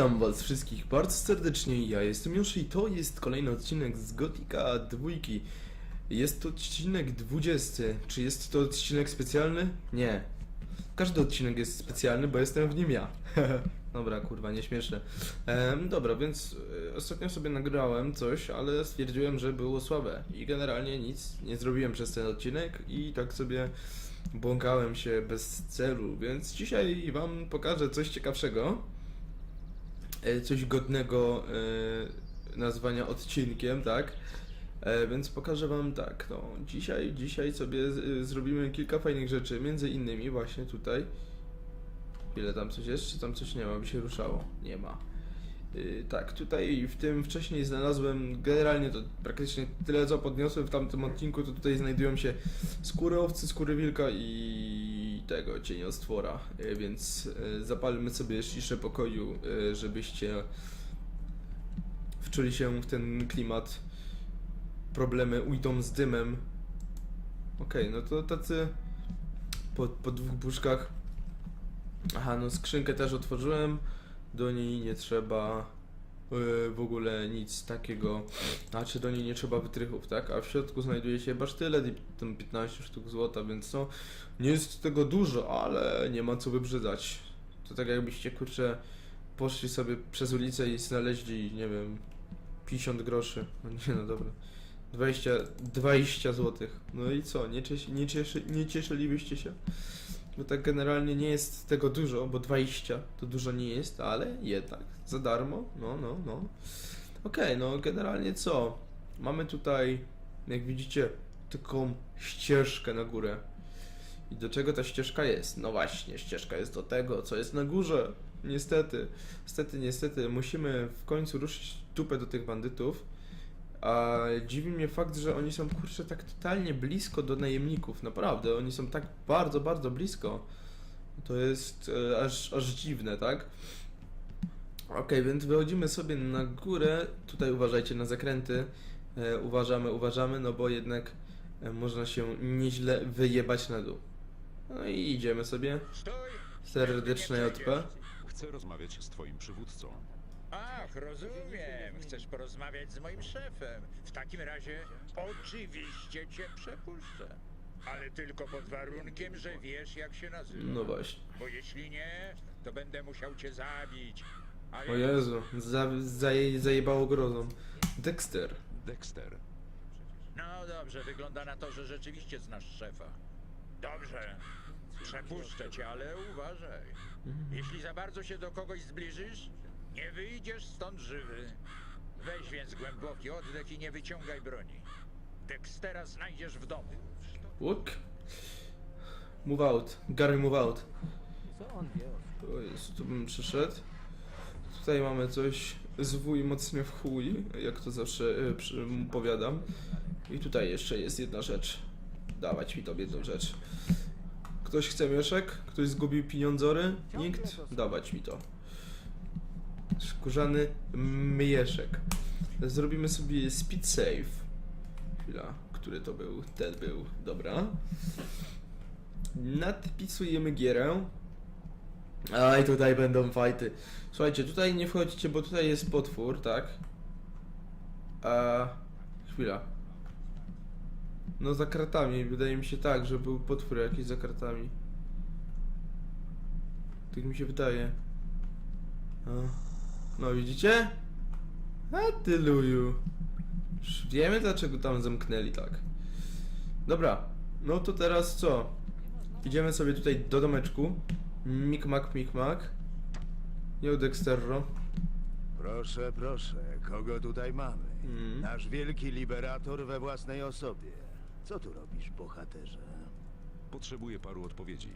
Witam was wszystkich bardzo serdecznie, ja jestem Joszy i to jest kolejny odcinek z Gotika dwójki. Jest to odcinek 20. Czy jest to odcinek specjalny? Nie. Każdy odcinek jest specjalny, bo jestem w nim ja. dobra, kurwa, nieśmieszne. Em, dobra, więc e, ostatnio sobie nagrałem coś, ale stwierdziłem, że było słabe. I generalnie nic nie zrobiłem przez ten odcinek i tak sobie błąkałem się bez celu, więc dzisiaj wam pokażę coś ciekawszego coś godnego e, nazwania odcinkiem, tak? E, więc pokażę wam tak, no dzisiaj, dzisiaj sobie zrobimy kilka fajnych rzeczy, między innymi właśnie tutaj. Ile tam coś jest, czy tam coś nie ma, by się ruszało? Nie ma. Y, tak, tutaj w tym wcześniej znalazłem generalnie to praktycznie tyle co podniosłem w tamtym odcinku, to tutaj znajdują się skóry owcy, skóry wilka i tego cieniostwora, y, więc y, zapalmy sobie ciszę pokoju, żebyście wczuli się w ten klimat. Problemy ujdą z dymem. Okej, no to tacy po, po dwóch buszkach. Aha, no skrzynkę też otworzyłem. Do niej nie trzeba yy, w ogóle nic takiego. Znaczy do niej nie trzeba wytrychów, tak? A w środku znajduje się basztylet i tam 15 sztuk złota, więc no nie jest tego dużo, ale nie ma co wybrzydzać. To tak jakbyście kurczę poszli sobie przez ulicę i znaleźli, nie wiem, 50 groszy. No nie no dobra. 20, 20 złotych. No i co? Nie, cieszy, nie, cieszy, nie cieszylibyście się? Bo tak generalnie nie jest tego dużo, bo 20 to dużo nie jest, ale jednak za darmo. No, no, no. Okej, no generalnie co? Mamy tutaj, jak widzicie, taką ścieżkę na górę. I do czego ta ścieżka jest? No właśnie, ścieżka jest do tego, co jest na górze. Niestety, niestety, niestety, musimy w końcu ruszyć dupę do tych bandytów. A dziwi mnie fakt, że oni są kurczę tak totalnie blisko do najemników. Naprawdę, oni są tak bardzo, bardzo blisko. To jest e, aż, aż dziwne, tak? Okej, więc wychodzimy sobie na górę. Tutaj uważajcie na zakręty. E, uważamy, uważamy, no bo jednak e, można się nieźle wyjebać na dół. No i idziemy sobie. Stój! Serdeczne JP. Chcę rozmawiać z twoim przywódcą. Ach, rozumiem. Chcesz porozmawiać z moim szefem. W takim razie oczywiście cię przepuszczę. Ale tylko pod warunkiem, że wiesz jak się nazywa. No właśnie. Bo jeśli nie, to będę musiał cię zabić. A O Jezu, za, zaje, zajebało grozą. Dexter. Dexter. No dobrze, wygląda na to, że rzeczywiście znasz szefa. Dobrze. Przepuszczę cię, ale uważaj. Jeśli za bardzo się do kogoś zbliżysz, nie wyjdziesz stąd żywy. Weź więc głęboki oddech i nie wyciągaj broni. Dextera znajdziesz w domu. Łuk. Move out. Gary move out. O Jezu, tu bym przyszedł. Tutaj mamy coś zwój mocnie w chuj, jak to zawsze y, przy, powiadam. I tutaj jeszcze jest jedna rzecz. Dawać mi tą jedną rzecz. Ktoś chce mieszek? Ktoś zgubił pieniądzory? Nikt? Dawać mi to. Skórzany myjeszek. Zrobimy sobie speed save. Chwila, który to był? Ten był, dobra. Nadpisujemy gierę. A i tutaj będą fajty. Słuchajcie, tutaj nie wchodźcie, bo tutaj jest potwór, tak? A chwila. No za kratami, wydaje mi się tak, że był potwór jakiś za kratami. Tak mi się wydaje. A. No widzicie? A ty luju. Już wiemy dlaczego tam zamknęli tak. Dobra, no to teraz co? Idziemy sobie tutaj do domeczku. Mikmak, mikmak. Nie Dexterro. Proszę, proszę, kogo tutaj mamy? Mm. Nasz wielki liberator we własnej osobie. Co tu robisz, bohaterze? Potrzebuję paru odpowiedzi.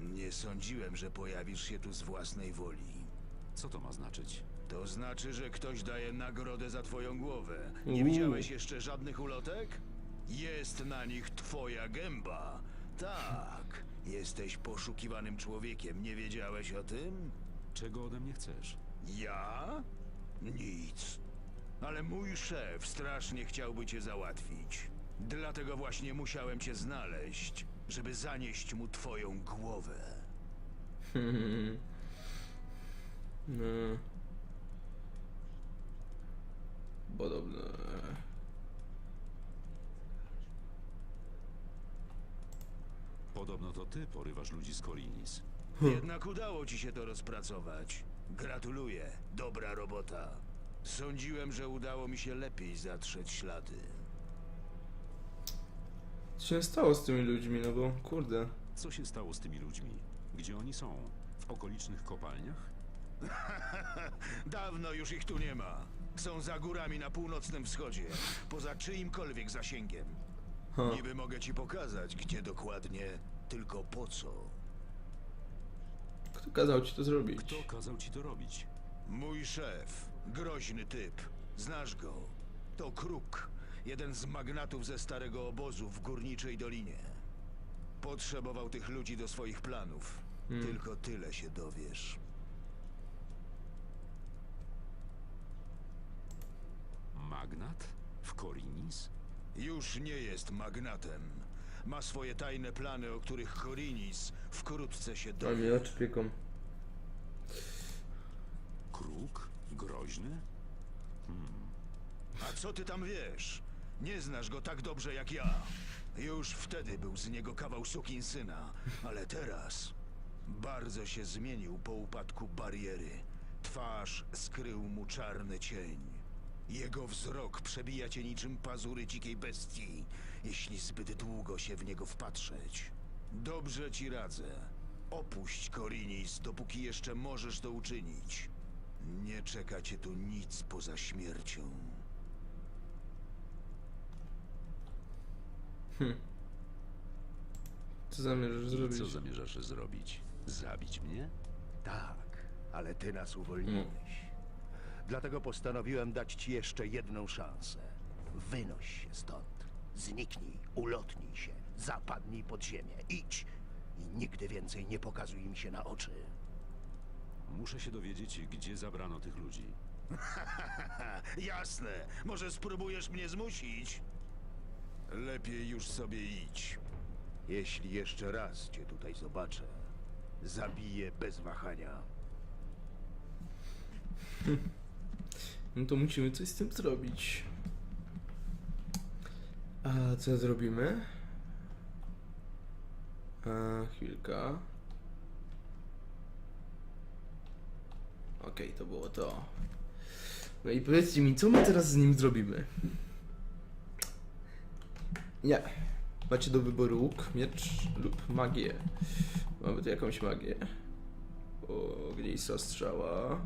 Nie sądziłem, że pojawisz się tu z własnej woli. Co to ma znaczyć? To znaczy, że ktoś daje nagrodę za twoją głowę. Nie widziałeś jeszcze żadnych ulotek? Jest na nich twoja gęba. Tak, jesteś poszukiwanym człowiekiem. Nie wiedziałeś o tym? Czego ode mnie chcesz? Ja? Nic. Ale mój szef strasznie chciałby cię załatwić. Dlatego właśnie musiałem cię znaleźć, żeby zanieść mu twoją głowę. No. Podobne. Podobno to ty porywasz ludzi z Korinis. Jednak udało ci się to rozpracować. Gratuluję, dobra robota. Sądziłem, że udało mi się lepiej zatrzeć ślady. Co się stało z tymi ludźmi, no bo kurde. Co się stało z tymi ludźmi? Gdzie oni są? W okolicznych kopalniach? Dawno już ich tu nie ma. Są za górami na północnym wschodzie, poza czyimkolwiek zasięgiem. Ha. Niby mogę ci pokazać, gdzie dokładnie, tylko po co. Kto kazał ci to zrobić? Kto kazał ci to robić? Mój szef, groźny typ. Znasz go. To Kruk, jeden z magnatów ze starego obozu w górniczej dolinie. Potrzebował tych ludzi do swoich planów. Hmm. Tylko tyle się dowiesz. Magnat? W Korinis? Już nie jest magnatem. Ma swoje tajne plany, o których Korinis wkrótce się mnie dowie. pieką. Kruk? Groźny? A co ty tam wiesz? Nie znasz go tak dobrze jak ja. Już wtedy był z niego kawał syna, ale teraz bardzo się zmienił po upadku bariery. Twarz skrył mu czarny cień. Jego wzrok przebija cię niczym pazury dzikiej bestii, jeśli zbyt długo się w niego wpatrzeć. Dobrze ci radzę. Opuść Korinis, dopóki jeszcze możesz to uczynić. Nie czeka cię tu nic poza śmiercią. Co zamierzasz I zrobić? co zamierzasz zrobić? Zabić mnie? Tak, ale ty nas uwolniłeś. Dlatego postanowiłem dać ci jeszcze jedną szansę. Wynoś się stąd. Zniknij, ulotnij się, zapadnij pod ziemię. Idź i nigdy więcej nie pokazuj im się na oczy. Muszę się dowiedzieć, gdzie zabrano tych ludzi. Jasne. Może spróbujesz mnie zmusić? Lepiej już sobie idź. Jeśli jeszcze raz cię tutaj zobaczę, zabiję bez wahania. No to musimy coś z tym zrobić. A co zrobimy? A, chwilka. Okej, to było to. No i powiedzcie mi, co my teraz z nim zrobimy? Nie. Macie do wyboru łuk, miecz lub magię. Mamy tu jakąś magię. Ognista strzała.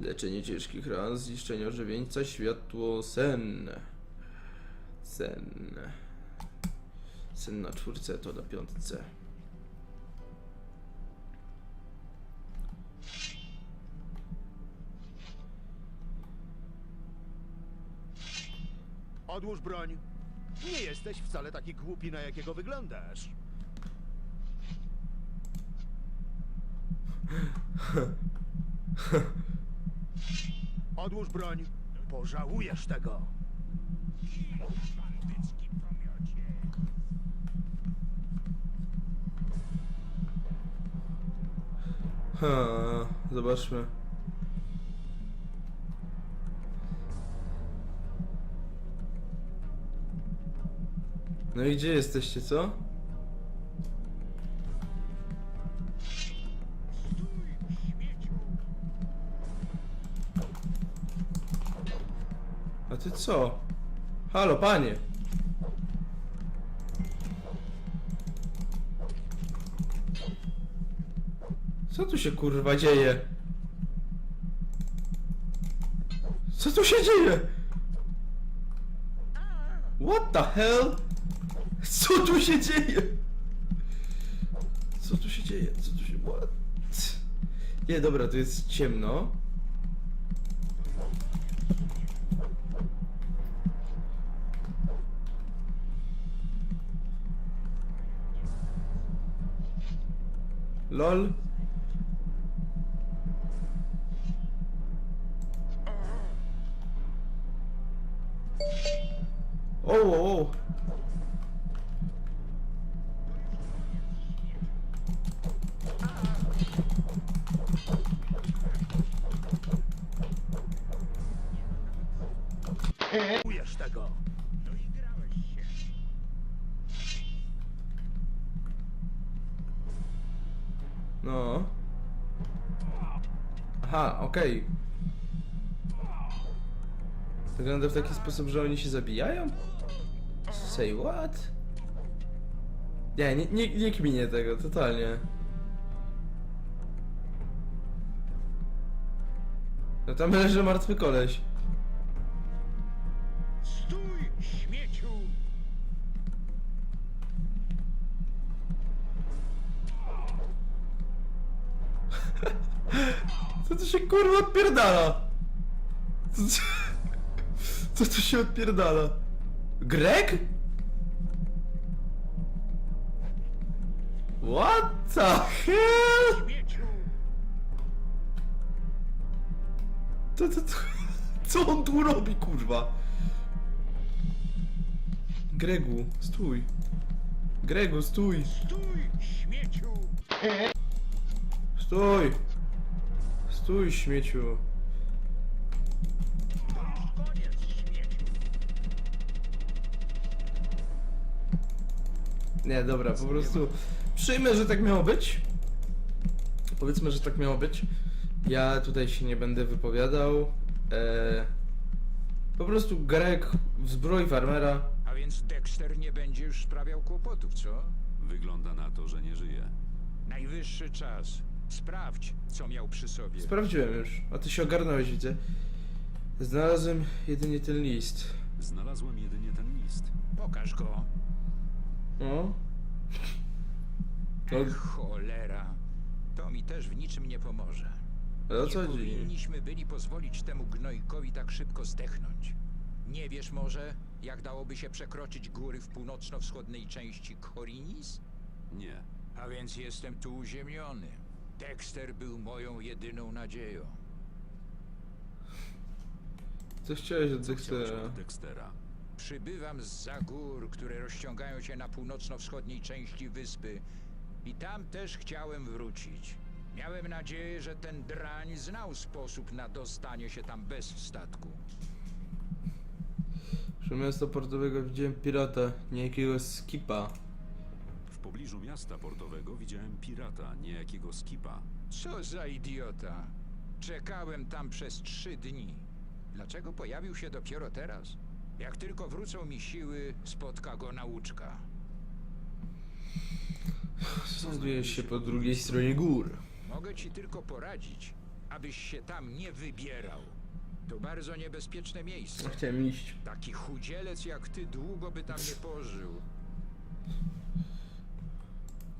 Leczenie ciężkich ran, zniszczenie ożywieńca, światło, sen. Sen. Sen na czwórce, to na piątce. Odłóż broń. Nie jesteś wcale taki głupi, na jakiego wyglądasz. Odłóż broń. Pożałujesz tego. Ha, zobaczmy. No i gdzie jesteście, co? Ty co? Halo, panie! Co tu się kurwa dzieje? Co tu się dzieje? What the hell? Co tu się dzieje? Co tu się dzieje? Co tu się... What? Nie, dobra, tu jest ciemno. LOL. O, o, o. Ujesz tego! No. Aha, okej. Wygląda w taki sposób, że oni się zabijają? Say what? Nie, nie, nie, nie kminię tego, totalnie. No tam leży martwy koleś. Co tu się kurwa odpierdala? Co, co, co tu się odpierdala? Greg? What the hell? Co, co, co, co on tu robi, kurwa? Gregu, stój. Gregu, stój. Stój, śmieciu! Stój. Stój, śmieciu. Nie, dobra, po prostu przyjmę, że tak miało być. Powiedzmy, że tak miało być. Ja tutaj się nie będę wypowiadał. Eee, po prostu Greg w zbroi farmera. A więc Dexter nie będzie już sprawiał kłopotów, co? Wygląda na to, że nie żyje. Najwyższy czas. Sprawdź, co miał przy sobie. Sprawdziłem już, a ty się ogarnąłeś, widzę. Znalazłem jedynie ten list. Znalazłem jedynie ten list. Pokaż go. No. No, Ech, cholera. To mi też w niczym nie pomoże. ale o co nie chodzi? powinniśmy byli pozwolić temu gnojkowi tak szybko zdechnąć. Nie wiesz może, jak dałoby się przekroczyć góry w północno-wschodniej części Korinis? Nie. A więc jestem tu uziemiony. Dexter był moją jedyną nadzieją. Co chciałeś od Dextera? Dextera? Przybywam z za gór, które rozciągają się na północno-wschodniej części wyspy. I tam też chciałem wrócić. Miałem nadzieję, że ten drań znał sposób na dostanie się tam bez statku. Przy miasta portowego widziałem pirata, niejakiego skipa. W pobliżu miasta portowego widziałem pirata, niejakiego skipa. Co za idiota! Czekałem tam przez trzy dni. Dlaczego pojawił się dopiero teraz? Jak tylko wrócą mi siły, spotka go nauczka. Znajduje się po drugiej stronie gór. Mogę ci tylko poradzić, abyś się tam nie wybierał. To bardzo niebezpieczne miejsce. Chciałem iść. Taki chudzielec jak ty długo by tam nie pożył.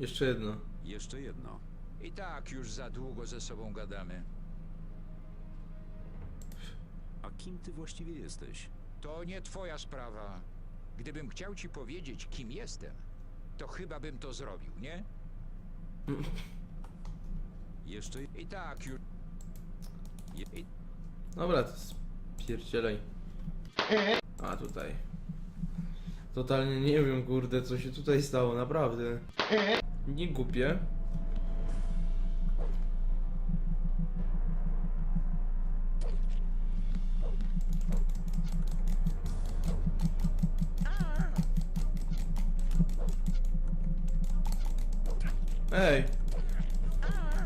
Jeszcze jedno. Jeszcze jedno. I tak już za długo ze sobą gadamy. A kim ty właściwie jesteś? To nie twoja sprawa. Gdybym chciał ci powiedzieć, kim jestem, to chyba bym to zrobił, nie? Jeszcze... I tak już. Je... I Dobra, to spierdzielaj. A tutaj. Totalnie nie wiem, kurde, co się tutaj stało, naprawdę. Nie głupie. Ej!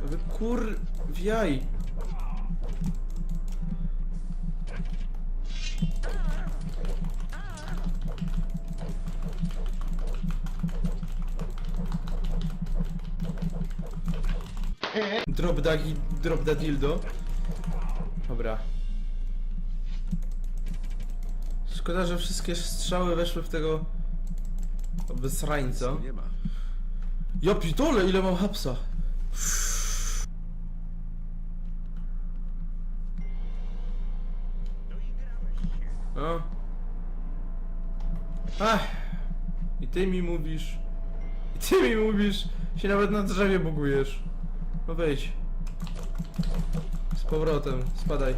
Wy kur... Wiaj! Drop da, drop da dildo. Dobra. Szkoda, że wszystkie strzały weszły w tego wysrańca. Nie ma. Ja pitole, ile mam hapsa. No. Ach. I ty mi mówisz. I ty mi mówisz. Się nawet na drzewie bugujesz. No wejdź. Z powrotem. Spadaj.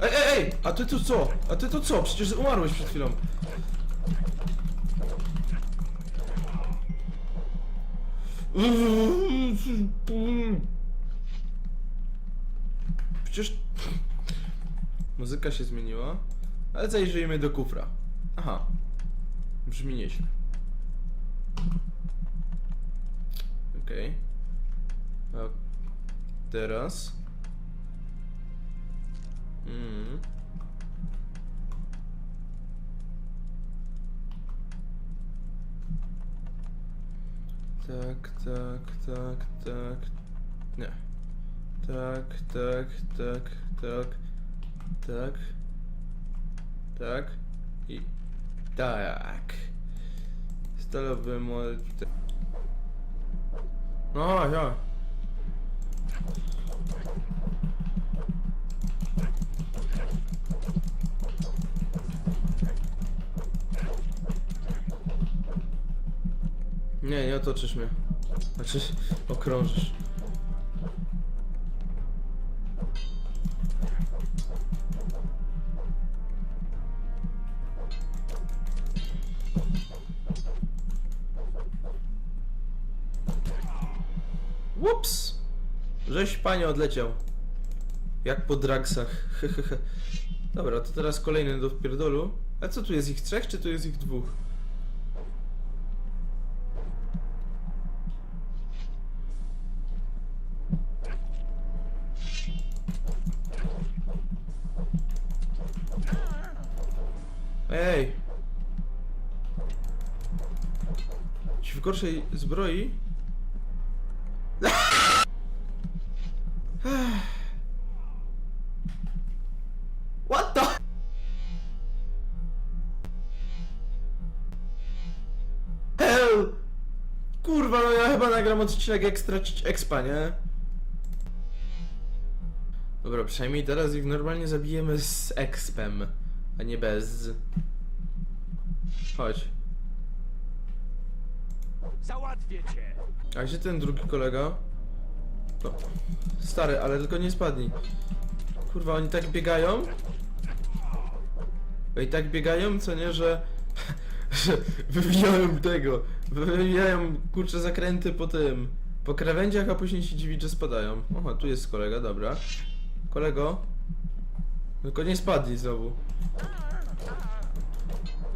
Ej, ej, ej! A ty tu co? A ty tu co? Przecież umarłeś przed chwilą. Przecież Muzyka się zmieniła. Ale zajrzyjmy do kufra. Aha. Brzmi nieźle. Okej. A teraz. Mm. Tak, tak, tak, tak. Nie. Tak, tak, tak, tak, tak, tak i tak. Stalowy mod. No, ja. Nie, nie otoczysz mnie. Znaczy, okrążysz. Żeś panie odleciał. Jak po dragsach. Dobra, to teraz kolejny do wpierdolu. A co tu jest ich trzech, czy tu jest ich dwóch? Ej! Ci w gorszej zbroi? Nagram odcinek ekstra expa, nie? Dobra, przynajmniej teraz ich normalnie zabijemy z expem, a nie bez. Chodź. Załatwię cię! A gdzie ten drugi kolega? No. Stary, ale tylko nie spadnij. Kurwa, oni tak biegają? I tak biegają, co nie, że... wywijają tego. Wywijają, kurcze, zakręty po tym... Po krawędziach, a później się dziwi, że spadają. Oha, tu jest kolega, dobra. Kolego? Tylko nie spadnij znowu.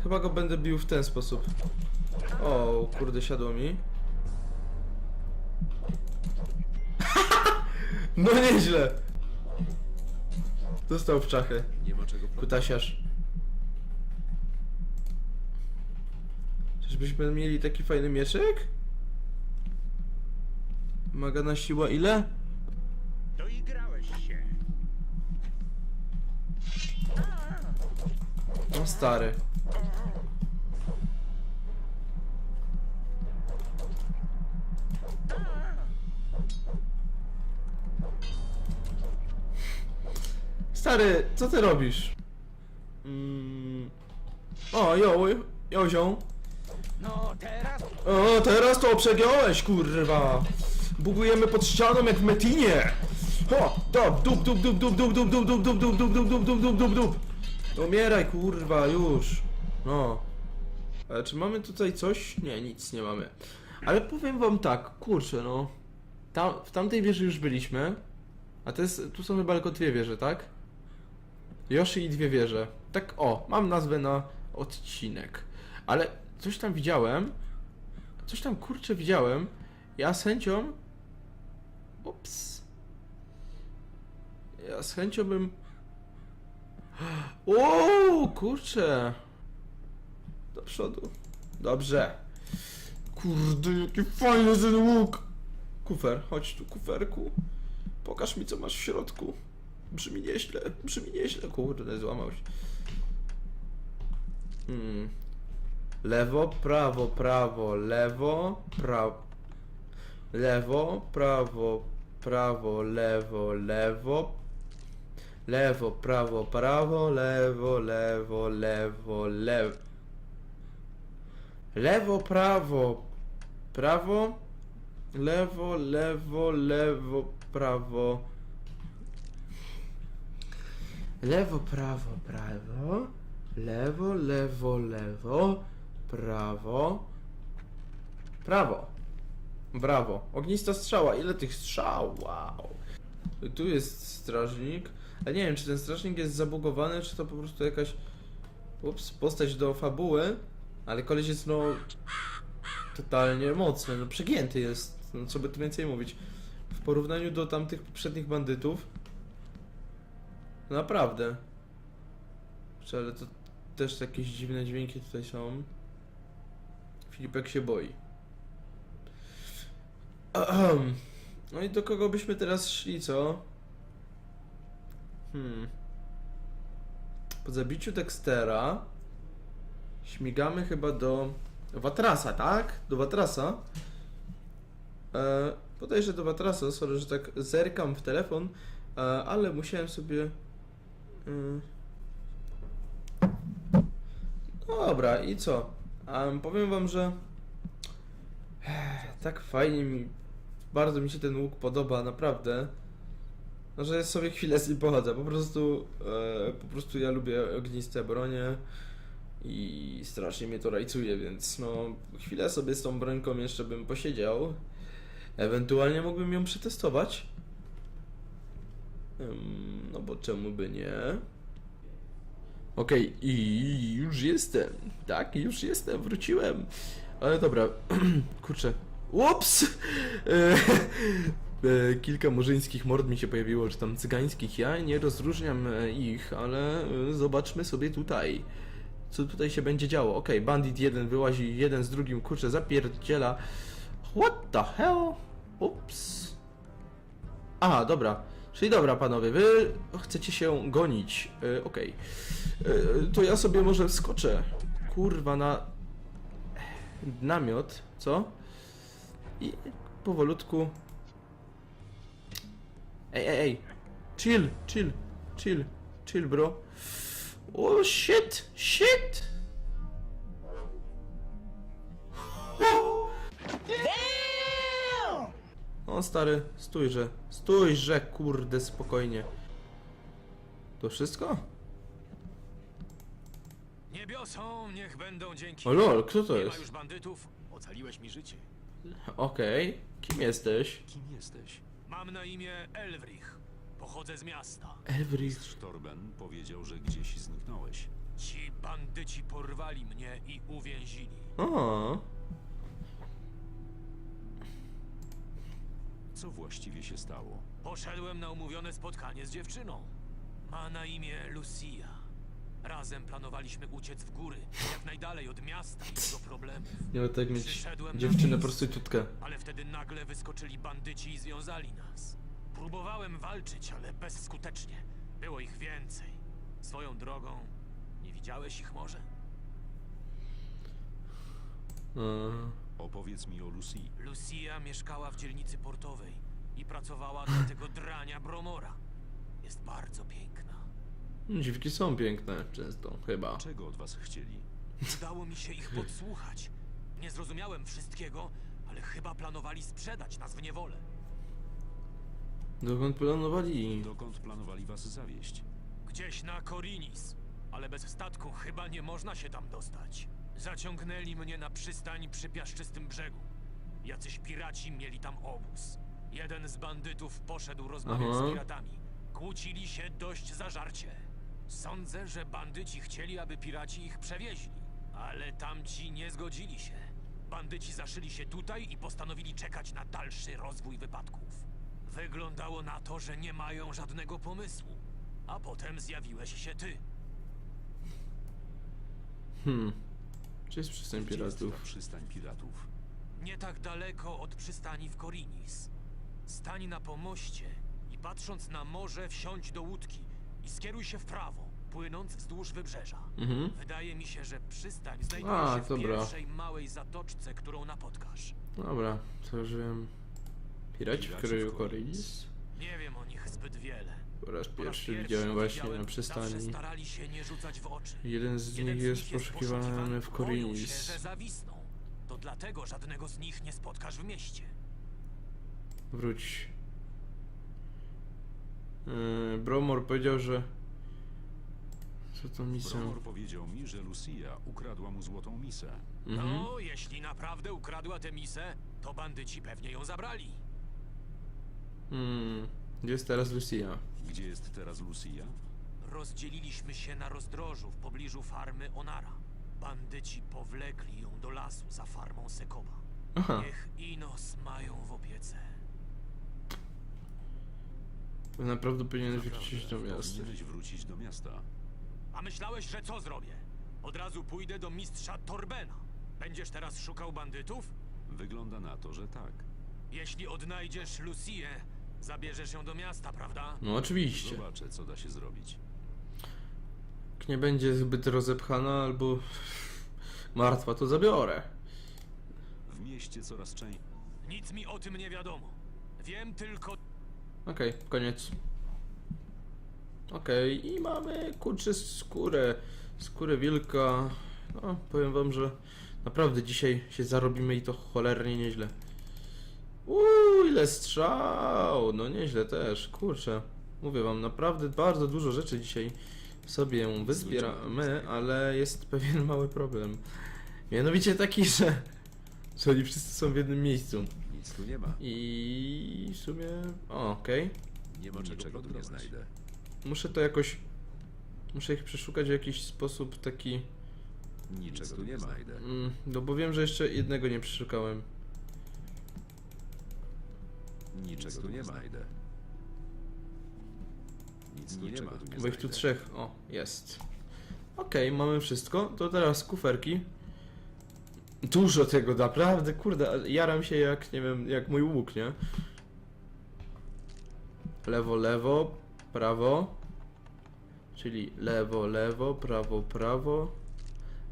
Chyba go będę bił w ten sposób. O, kurde, siadło mi. No nieźle. Dostał w czachę. Nie ma czego Kutasiarz. Czyżbyśmy mieli taki fajny mieczek? Magana siła ile? Doigrałeś się. No stary. Stary, co ty robisz? Mm. O, jo, jozią. No teraz O, teraz to przegiąłeś, kurwa. Bugujemy pod ścianą jak w Metinie. O, dup, dup, dup, dup, dup, dup, dup, dup, dup, dup, dup, dup, dup, dup, dup, dup, dup, dup. Umieraj, kurwa, już. No. Ale czy mamy tutaj coś? Nie, nic nie mamy. Ale powiem wam tak, kurczę, no. Tam, w tamtej wieży już byliśmy. A to jest, tu są chyba tylko dwie wieże, tak? Yoshi i dwie wieże. Tak, o, mam nazwę na odcinek. Ale coś tam widziałem. Coś tam kurczę widziałem. Ja z chęcią. Ups. Ja z chęcią bym. O, kurczę. Do przodu. Dobrze. Kurde, jaki fajny ten łuk. Kufer, chodź tu, kuferku. Pokaż mi, co masz w środku. Brzmi nieźle, brzmi nieźle. Kurde, złamał się. Hmm. Lewo, prawo, prawo, lewo, prawo. Lewo, prawo, prawo, lewo, lewo. Lewo, prawo, prawo, lewo, lewo, lewo, lewo. Lewo, prawo, prawo. Lewo, lewo, lewo, prawo. Lewo, prawo, prawo. Lewo, lewo, lewo. Prawo. Prawo. Brawo. Ognista strzała. Ile tych strzał? Wow. Tu jest strażnik. Ale nie wiem, czy ten strażnik jest zabugowany, czy to po prostu jakaś ups, postać do fabuły, ale koleś jest no totalnie mocny, no przegięty jest, no co by tu więcej mówić. W porównaniu do tamtych poprzednich bandytów, naprawdę. Ale to też jakieś dziwne dźwięki tutaj są. Filipek się boi. No i do kogo byśmy teraz szli, co? Hmm. Po zabiciu Dextera śmigamy chyba do Watrasa, tak? Do Watrasa. E, podejrzę do Watrasa, sorry, że tak zerkam w telefon, e, ale musiałem sobie... E, dobra, i co? Em, powiem wam, że tak fajnie mi, bardzo mi się ten łuk podoba, naprawdę. No, że sobie chwilę z nim pochodzę. Po prostu, e, po prostu ja lubię ogniste bronie i strasznie mnie to rajcuje, więc no, chwilę sobie z tą brońką jeszcze bym posiedział. Ewentualnie mógłbym ją przetestować. Ym, No bo czemu by nie? Okej, i już jestem. Tak, już jestem, wróciłem. Ale dobra, kurczę. Ups! E, e, Kilka murzyńskich mord mi się pojawiło, czy tam cygańskich. Ja nie rozróżniam e, ich, ale zobaczmy sobie tutaj. Co tutaj się będzie działo? Okej, bandit jeden wyłazi jeden z drugim, kurczę, zapierdziela. What the hell? Ups. Aha, dobra. Czyli dobra, panowie, wy chcecie się gonić. E, Okej. E, To ja sobie może wskoczę. Kurwa, na namiot, co? I powolutku. Ej, ej, ej. Chill, chill, chill, chill, bro. Oh shit, shit! O stary, stójże, stójże, kurde, spokojnie. To wszystko? Niebiosom niech będą dzięki. O lol, kto to Nie ma jest? już bandytów, ocaliłeś mi życie. Okej, kim jesteś? Kim jesteś? Mam na imię Elwrich. Pochodzę z miasta. Mistrz Torben powiedział, że gdzieś zniknąłeś. Ci bandyci porwali mnie i uwięzili. O, Co właściwie się stało? Poszedłem na umówione spotkanie z dziewczyną. Ma na imię Lucia. Razem planowaliśmy uciec w góry, jak najdalej od miasta i jego problemów. nie ma tak mieć Przyszedłem na dziewczynę miejsce. prostytutkę. Ale wtedy nagle wyskoczyli bandyci i związali nas. Próbowałem walczyć, ale bezskutecznie. Było ich więcej. Swoją drogą, nie widziałeś ich może? Mm. Opowiedz mi o Lucy. Lucia mieszkała w dzielnicy portowej i pracowała dla tego drania Bromora. Jest bardzo piękna. Dziwki są piękne, często, chyba. Czego od was chcieli? Udało mi się ich podsłuchać. Nie zrozumiałem wszystkiego, ale chyba planowali sprzedać nas w niewolę. Dokąd planowali? Dokąd planowali was zawieść? Gdzieś na Korinis, ale bez statku chyba nie można się tam dostać. Zaciągnęli mnie na przystań przy piaszczystym brzegu. Jacyś piraci mieli tam obóz. Jeden z bandytów poszedł rozmawiać Aha. z piratami. Kłócili się dość zażarcie. Sądzę, że bandyci chcieli, aby piraci ich przewieźli, ale tamci nie zgodzili się. Bandyci zaszyli się tutaj i postanowili czekać na dalszy rozwój wypadków. Wyglądało na to, że nie mają żadnego pomysłu. A potem zjawiłeś się ty. Hmm. Gdzie jest przystań Gdzie jest ta piratów? przystań piratów? Nie tak daleko od przystani w Korinis. Stań na pomoście i patrząc na morze wsiądź do łódki i skieruj się w prawo, płynąc wzdłuż wybrzeża. Mhm. Wydaje mi się, że przystań znajduje A, się w dobra. pierwszej małej zatoczce, którą napotkasz. Dobra, to już wiem. Piraci w Piraci w kroju Korinis. Nie wiem o nich zbyt wiele. Po raz Po raz pierwszy widziałem właśnie widziałem, na przystani. starali się nie rzucać w oczy. Jeden z Jeden nich jest poszukiwany w Korinis. że zawisną. To dlatego żadnego z nich nie spotkasz w mieście. Wróć. Yy, Bromor powiedział, że... Co to misja? Bromor powiedział mi, że Lucia ukradła mu złotą misę. Mhm. No, jeśli naprawdę ukradła tę misę, to bandyci pewnie ją zabrali. Hmm. Gdzie jest teraz Lucia? Gdzie jest teraz Lucia? Rozdzieliliśmy się na rozdrożu w pobliżu farmy Onara. Bandyci powlekli ją do lasu za farmą Sekoba. Aha, Niech Inos mają w opiece. naprawdę powinieneś wrócić do miasta. Powinieneś wrócić do miasta. A myślałeś, że co zrobię? Od razu pójdę do mistrza Torbena. Będziesz teraz szukał bandytów? Wygląda na to, że tak. Jeśli odnajdziesz Lucię, zabierzesz ją do miasta, prawda? No oczywiście. Zobaczę, co da się zrobić. Jak nie będzie zbyt rozepchana albo martwa, to zabiorę. W mieście coraz częściej. Nic mi o tym nie wiadomo. Wiem tylko, Okej, koniec. Okej, i mamy kurczę skórę. Skórę wilka. No, powiem wam, że naprawdę dzisiaj się zarobimy i to cholernie nieźle. Uuu, ile strzał! No nieźle też, kurczę. Mówię wam, naprawdę bardzo dużo rzeczy dzisiaj sobie wyzbieramy, ale jest pewien mały problem. Mianowicie taki, że, że oni wszyscy są w jednym miejscu. Nic tu nie ma. I w sumie. O, okej. Nie ma niczego tu nie znajdę. Muszę to jakoś. Muszę ich przeszukać w jakiś sposób taki. Niczego tu nie znajdę. Mm, no bo wiem, że jeszcze jednego nie przeszukałem. Niczego tu nie znajdę. Nic tu nie ma. Bo ich tu trzech. O, jest. Okej, mamy wszystko. To teraz kuferki. Dużo tego, naprawdę, kurde, jaram się jak, nie wiem, jak mój łuk, nie? Lewo, lewo, prawo. Czyli lewo, lewo, prawo, prawo.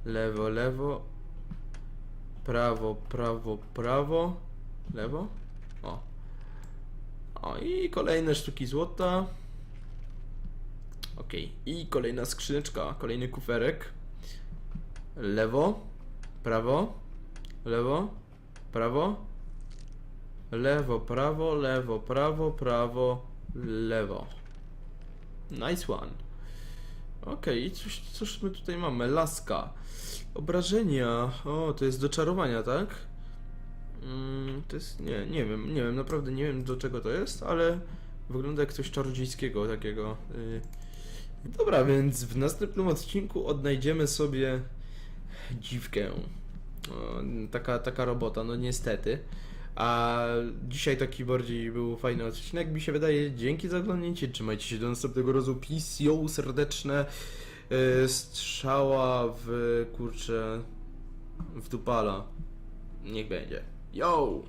Lewo, lewo. Prawo, prawo, prawo. Lewo. O. I kolejne sztuki złota. Okej, i kolejna skrzyneczka, kolejny kuferek. Lewo, prawo, lewo, prawo, lewo, prawo, lewo, prawo, prawo, lewo. Nice one. Okej, i coś, cóż my tutaj mamy? Laska. Obrażenia. O, to jest do czarowania, tak? Mm, to jest, nie, nie wiem, nie wiem, naprawdę nie wiem do czego to jest, ale wygląda jak coś czarodziejskiego takiego. y, Dobra, więc w następnym odcinku odnajdziemy sobie dziwkę. Taka, taka robota, no niestety. A dzisiaj taki bardziej był fajny odcinek, mi się wydaje. Dzięki za oglądnięcie, trzymajcie się do następnego razu. Peace, yo, serdeczne. Yy, strzała w, kurczę, w dupala. Niech będzie. Yo!